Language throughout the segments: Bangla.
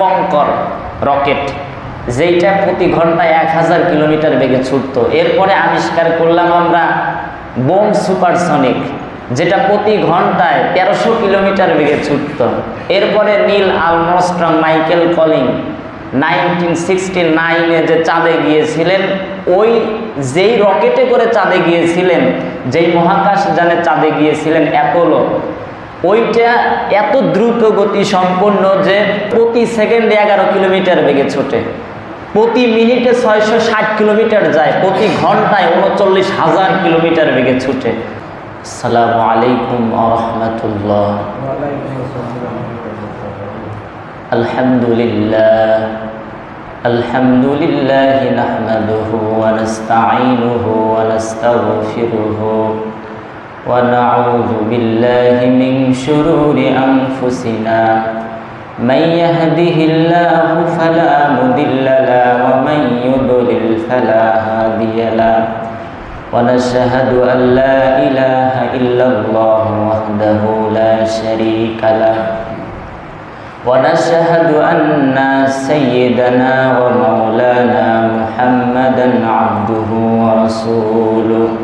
কঙ্কর রকেট, যেইটা প্রতি ঘন্টায় এক হাজার কিলোমিটার বেগে ছুটতো। এরপরে আবিষ্কার করলাম আমরা বোম সুপারসনিক, যেটা প্রতি ঘন্টায় তেরোশো কিলোমিটার বেগে ছুটত। এরপরে Neil Armstrong Michael Collins nineteen sixty নাইনে যে চাঁদে গিয়েছিলেন, ওই যেই রকেটে করে চাঁদে গিয়েছিলেন, যেই মহাকাশ যানে চাঁদে গিয়েছিলেন অ্যাপোলো ওইটা এত দ্রুত গতি সম্পন্ন যে প্রতি সেকেন্ডে এগারো কিলোমিটার বেগে ছোটে প্রতি মিনিটে ছয়শো ষাট কিলোমিটার যায় প্রতি ঘন্টায় উনচল্লিশ হাজার কিলোমিটার বেগে ছুটে আসসালামু আলাইকুম আহমতুল্লাহ আলহামদুলিল্লাহ الحمد لله نحمده ونستعينه ونستغفره ونعوذ بالله من شرور أنفسنا. من يهده الله فلا مضل له ومن يضلل فلا هادي له. ونشهد أن لا إله إلا الله وحده لا شريك له. ونشهد أن سيدنا ومولانا محمدا عبده ورسوله.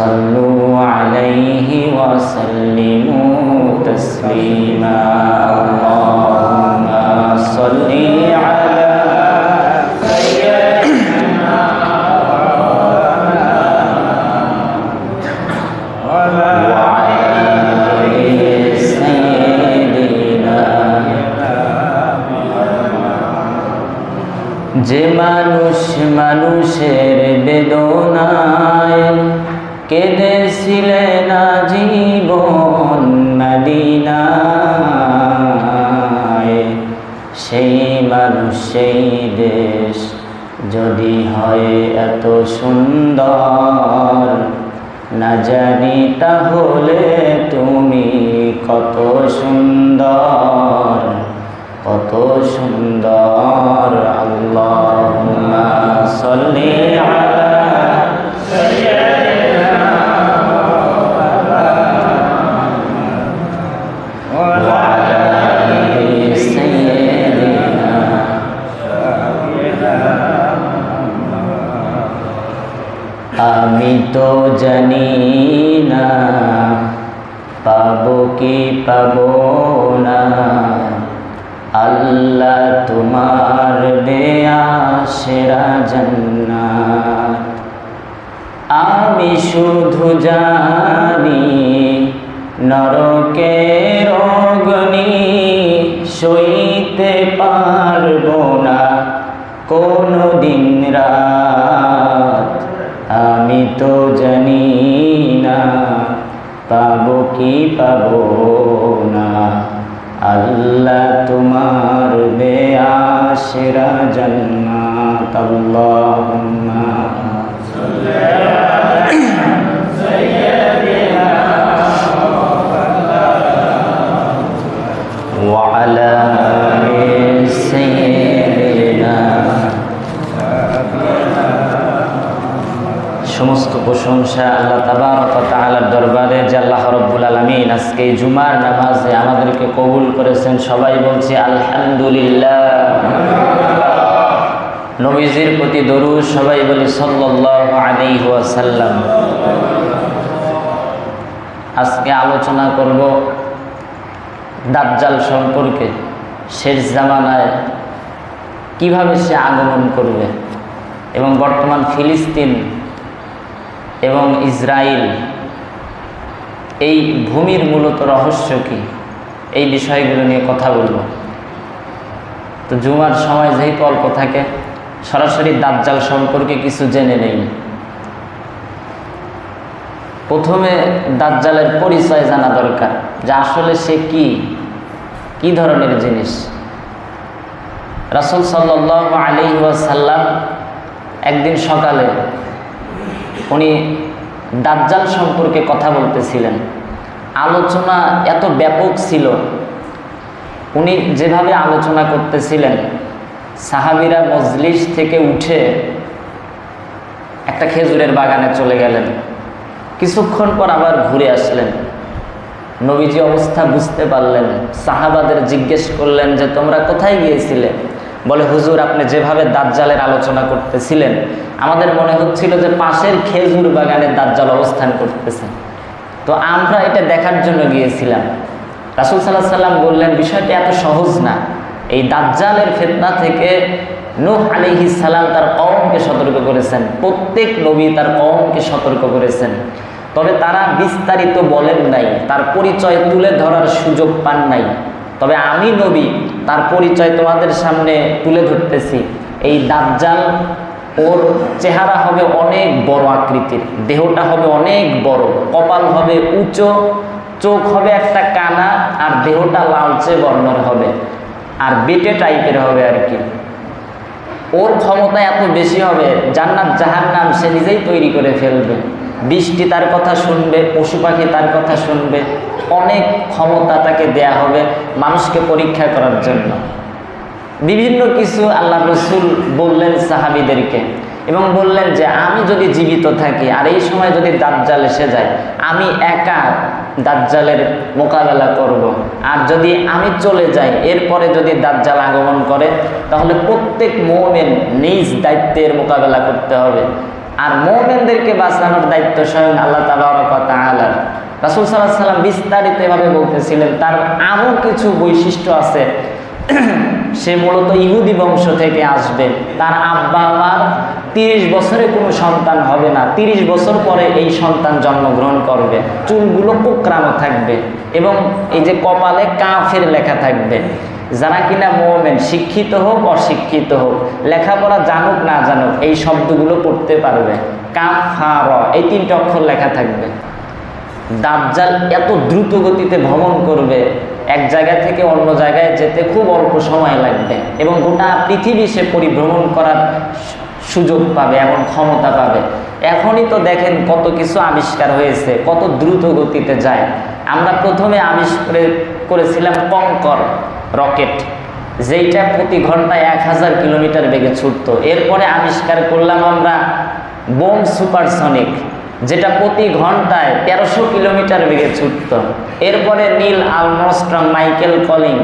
صلوا عليه وسلموا تسليما اللهم صل على وعلى سيدنا যে মানুষ মানুষের বেদনায় কেঁদেছিলেন জীবন মদিনায়। সেই মানুষ, সেই দেশ যদি হয় এত সুন্দর, না জানি তাহলে তুমি কত সুন্দর কত সুন্দর। আল্লাহ সল্লি আলা জান্নাত আমি শুধু জানি নরকের অগ্নি সইতে পারব না। কোনো দিন রাত, আমি তো জানি না, পাবো কি পাব না। আল্লাহ তোমার দেয়া সেরা জান্নাত আল্লাহুম্মা وعلى آل سيدنا সমস্ত প্রশংসা আল্লাহ তাবারক তাআলার দরবারে যে আল্লাহ রব্বুল আলামিন আজকে এই জুমার নামাজে আমাদেরকে কবুল করেছেন সবাই বলছে আলহামদুলিল্লাহ নবীজির প্রতি দরুদ সবাই বলি ওয়াসাল্লাম। আজকে আলোচনা করব দাজ্জাল সম্পর্কে, শেষ জামানায় কীভাবে সে আগমন করবে এবং বর্তমান ফিলিস্তিন এবং ইসরায়েল এই ভূমির মূলত রহস্য কি? এই বিষয়গুলো নিয়ে কথা বলব। তো জুমার সময় যেহেতু অল্প থাকে সরাসরি দাজ্জাল সম্পর্কে কিছু জেনে নেই। প্রথমে দাজ্জালের পরিচয় জানা দরকার যে আসলে সে কি কি ধরনের জিনিস। রাসুল সাল্লাহ আলি ওয়াসাল্লাম একদিন সকালে উনি দাজ্জাল সম্পর্কে কথা বলতেছিলেন। আলোচনা এত ব্যাপক ছিল, উনি যেভাবে আলোচনা করতেছিলেন সাহাবিরা মজলিস থেকে উঠে একটা খেজুরের বাগানে চলে গেলেন। কিছুক্ষণ পর আবার ঘুরে আসলেন। নবীজি অবস্থা বুঝতে পারলেন। সাহাবাদের জিজ্ঞেস করলেন যে, তোমরা কোথায় গিয়েছিলে? বলে, হুজুর, আপনি যেভাবে দাজ্জালের আলোচনা করতেছিলেন, আমাদের মনে হচ্ছিল যে পাশের খেজুর বাগানে দাজ্জাল অবস্থান করতেছেন তো আমরা এটা দেখার জন্য গিয়েছিলাম। রাসুল সাল্লাহ সাল্লাম বললেন, বিষয়টা এত সহজ না। এই দাজ্জালের ফেতনা থেকে নূহ আলিহি সালাম তার কওমকে সতর্ক করেছেন। প্রত্যেক নবী তার কওমকে সতর্ক করেছেন। তবে তারা বিস্তারিত বলেন নাই, তার পরিচয় তুলে ধরার সুযোগ পান নাই। তবে আমি নবী, তার পরিচয় তোমাদের সামনে তুলে ধরতেছি। এই দাজ্জাল ওর চেহারা হবে অনেক বড় আকৃতির, দেহটা হবে অনেক বড়, কপাল হবে উঁচু, চোখ হবে একটা কানা, আর দেহটা লালচে বর্ণের হবে। আর বেটে টাইপের হবে আর কি। ওর ক্ষমতা এত বেশি হবে, জান্নাত জাহার নাম সে নিজেই তৈরি করে ফেলবে। বৃষ্টি তার কথা শুনবে, পশু পাখি তার কথা শুনবে, অনেক ক্ষমতা তাকে দেয়া হবে মানুষকে পরীক্ষা করার জন্য। বিভিন্ন কিছু আল্লাহ রসুল বললেন সাহাবিদেরকে এবং বললেন যে, আমি যদি জীবিত থাকি আর এই সময় যদি দাজ্জাল এসে যায়, আমি একা দাজ্জালের মোকাবেলা করব। আর যদি আমি চলে যাই, এরপরে যদি দাজ্জাল আগমন করে, তাহলে প্রত্যেক মোমেন নিজ দায়িত্বের মোকাবেলা করতে হবে। আর মোমেনদেরকে বাঁচানোর দায়িত্ব স্বয়ং আল্লাহ তালা আলার রাসুল সাল্লাহ সাল্লাম বিস্তারিত এভাবে বলতেছিলেন, তার আরও কিছু বৈশিষ্ট্য আছে। সে মূলত ইহুদি বংশ থেকে আসবে। তার আব্বা আমার তিরিশ বছরে কোনো সন্তান হবে না। তিরিশ বছর পরে এই সন্তান জন্মগ্রহণ করবে। চুলগুলো কোকরানো থাকবে এবং এই যে কপালে কাফের লেখা থাকবে। যারা কিনা মোমেন, শিক্ষিত হোক, অশিক্ষিত হোক, লেখাপড়া জানুক, না জানুক, এই শব্দগুলো পড়তে পারবে। কাফ র এই তিনটে অক্ষর লেখা থাকবে। দাজ্জাল এত দ্রুত গতিতে ভ্রমণ করবে। এক জায়গা থেকে অন্য জায়গায় যেতে খুব অল্প সময় লাগবে এবং গোটা পৃথিবী সে পরিভ্রমণ করার সুযোগ পাবে, এমন ক্ষমতা পাবে। এখনই তো দেখেন কত কিছু আবিষ্কার হয়েছে, কত দ্রুত গতিতে যায়। আমরা প্রথমে আবিষ্কার করেছিলাম কঙ্কর রকেট, যেইটা প্রতি ঘন্টায় এক হাজার কিলোমিটার বেগে ছুটত। এরপরে আবিষ্কার করলাম আমরা বোম সুপারসনিক। যেটা প্রতি ঘন্টায় তেরোশো কিলোমিটার বেগে ছুটত। এরপরে Neil Armstrong Michael Collins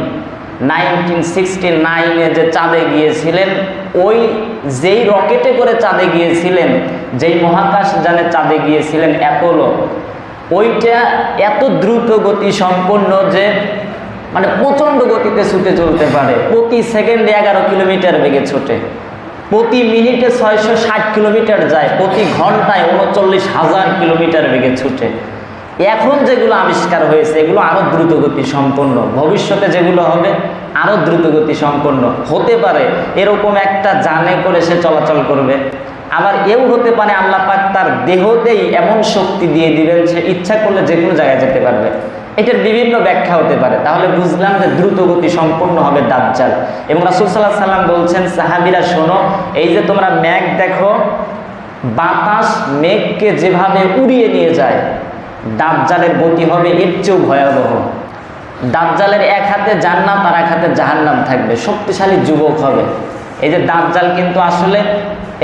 nineteen sixty নাইনে যে চাঁদে গিয়েছিলেন, ওই যেই রকেটে করে চাঁদে গিয়েছিলেন, যেই মহাকাশ যানে চাঁদে গিয়েছিলেন অ্যাপোলো, ওইটা এত দ্রুত গতি সম্পন্ন যে মানে প্রচণ্ড গতিতে ছুটে চলতে পারে। প্রতি সেকেন্ডে এগারো কিলোমিটার বেগে ছোটে। প্রতি মিনিটে ছয়শো ষাট কিলোমিটার যায়, প্রতি ঘন্টায় উনচল্লিশ হাজার কিলোমিটার বেগে ছুটে। এখন যেগুলো আবিষ্কার হয়েছে, এগুলো আরও দ্রুতগতি সম্পন্ন। ভবিষ্যতে যেগুলো হবে আরও দ্রুতগতি সম্পন্ন। হতে পারে, এরকম একটা জানে করে সে চলাচল করবে। আবার এও হতে পারে আল্লাহ পাক তার দেহতেই এমন শক্তি দিয়ে দিবেন, সে ইচ্ছা করলে যে কোনো জায়গায় যেতে পারবে। এটার বিভিন্ন ব্যাখ্যা হতে পারে। তাহলে বুঝলাম যে দ্রুতগতি সম্পূর্ণ হবে দাজ্জাল। এবং রাসুল সাল্লাহ সাল্লাম বলছেন, সাহাবিরা, শোনো, এই যে তোমরা মেঘ দেখো, বাতাস মেঘকে যেভাবে উড়িয়ে নিয়ে যায়, দাজ্জালের গতি হবে এর চেয়েও ভয়াবহ। দাজ্জালের এক হাতে জান্নাত আর এক হাতে জাহান্নাম থাকবে, শক্তিশালী যুবক হবে। এই যে দাজ্জাল কিন্তু আসলে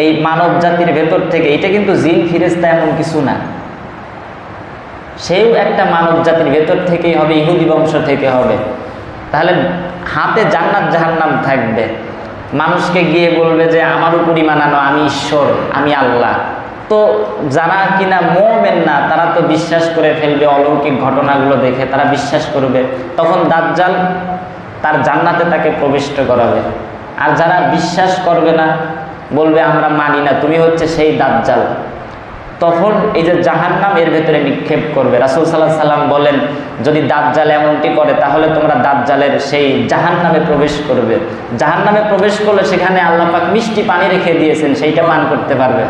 এই মানব জাতির ভেতর থেকে, এটা কিন্তু জিন ফিরেস্তা এমন কিছু না। সেও একটা মানব জাতির ভেতর থেকেই হবে, ইহুদি বংশ থেকে হবে। তাহলে হাতে জান্নাত জাহান্নাম থাকবে। মানুষকে গিয়ে বলবে যে আমার উপরই মানানো আমি ঈশ্বর, আমি আল্লাহ। তো যারা কিনা মোমেন না, তারা তো বিশ্বাস করে ফেলবে, অলৌকিক ঘটনাগুলো দেখে তারা বিশ্বাস করবে। তখন দাজ্জাল তার জান্নাতে তাকে প্রবিষ্ট করাবে। আর যারা বিশ্বাস করবে না, বলবে, আমরা মানি না, তুমি হচ্ছে সেই দাজ্জাল। তখন এই যে জাহান্নাম এর ভেতরে নিক্ষেপ করবে। রাসুল সাল্লাহ সাল্লাম বলেন যদি দাজ্জাল এমনটি করে তাহলে তোমরা দাজ্জালের সেই জাহান্নামে প্রবেশ করবে। জাহান্নামে প্রবেশ করলে সেখানে আল্লাহ পাক মিষ্টি পানি রেখে দিয়েছেন সেইটা পান করতে পারবে।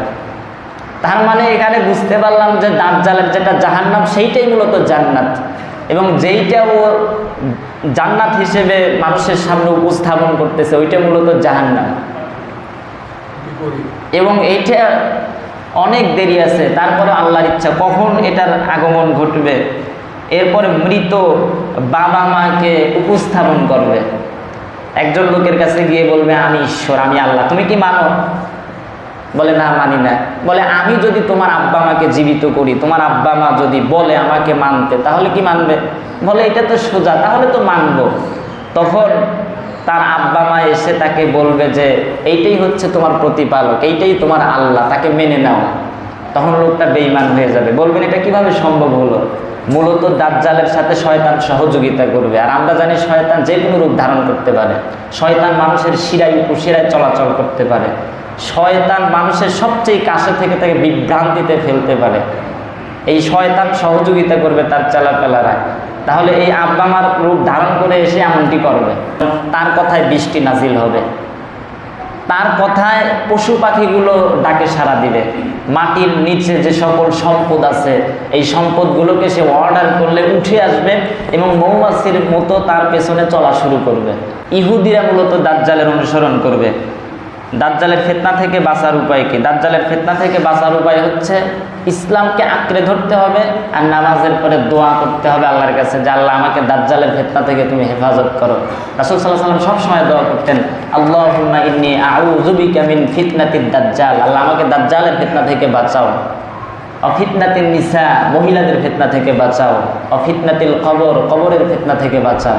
তার মানে এখানে বুঝতে পারলাম যে দাজ্জালের যেটা জাহান্নাম সেইটাই মূলত জান্নাত। এবং যেইটা ও জান্নাত হিসেবে মানুষের সামনে উপস্থাপন করতেছে ওইটা মূলত জাহান্নাম। এবং এইটা অনেক দেরি আছে, তারপরে আল্লাহর ইচ্ছা, কখন এটার আগমন ঘটবে? এরপরে মৃত বাবা মাকে উপস্থাপন করবে। একজন লোকের কাছে গিয়ে বলবে, আমি ঈশ্বর, আমি আল্লাহ, তুমি কি মানো? বলে, না, মানি না। বলে, আমি যদি তোমার আব্বা মাকে জীবিত করি, তোমার আব্বা মা যদি বলে আমাকে মানতে, তাহলে কি মানবে? বলে, এটা তো সোজা, তাহলে তো মানবো। তখন তার আব্বা মা এসে তাকে বলবে যে, এইটাই হচ্ছে তোমার প্রতিপালক, এইটাই তোমার আল্লাহ, তাকে মেনে নাও। তখন লোকটা বেইমান হয়ে যাবে। বলবেন, এটা কীভাবে সম্ভব হলো? মূলত দাজ্জালের সাথে শয়তান সহযোগিতা করবে। আর আমরা জানি শয়তান যে কোনো রূপ ধারণ করতে পারে। শয়তান মানুষের শিরায় উপশিরায় চলাচল করতে পারে। শয়তান মানুষের সবচেয়ে কাছে থেকে তাকে বিভ্রান্তিতে ফেলতে পারে। এই শয়তান সহযোগিতা করবে তার চালাপেলারায় তাহলে এই আব্বা মার রূপ ধারণ করে এসে এমনটি করবে। তার কথায় বৃষ্টি নাজিল হবে। তার কথায় পশু পাখিগুলো ডাকে সাড়া দিবে। মাটির নিচে যে সকল সম্পদ আছে, এই সম্পদগুলোকে সে অর্ডার করলে উঠে আসবে এবং মৌমাছির মতো তার পেছনে চলা শুরু করবে। ইহুদিরা মূলত দাজ্জালের অনুসরণ করবে। দাজ্জালের ফেতনা থেকে বাঁচার উপায় কি? দাজ্জালের ফেতনা থেকে বাঁচার উপায় হচ্ছে ইসলামকে আঁকড়ে ধরতে হবে আর নামাজের পরে দোয়া করতে হবে আল্লাহর কাছে যে, আল্লাহ, আমাকে দাজ্জালের ফেতনা থেকে তুমি হেফাজত করো। রাসুল সাল্লাহ সাল্লাম সবসময় দোয়া করতেন আল্লাহ ইন্নি আউজুবিকা মিন ফিতনাতির দাজ্জাল। আল্লাহ, আমাকে দাজ্জালের ফেতনা থেকে বাঁচাও। অফিতনাতিল নিসা, মহিলাদের ফেতনা থেকে বাঁচাও। অফিতনাতিল কবর, কবরের ফেতনা থেকে বাঁচাও।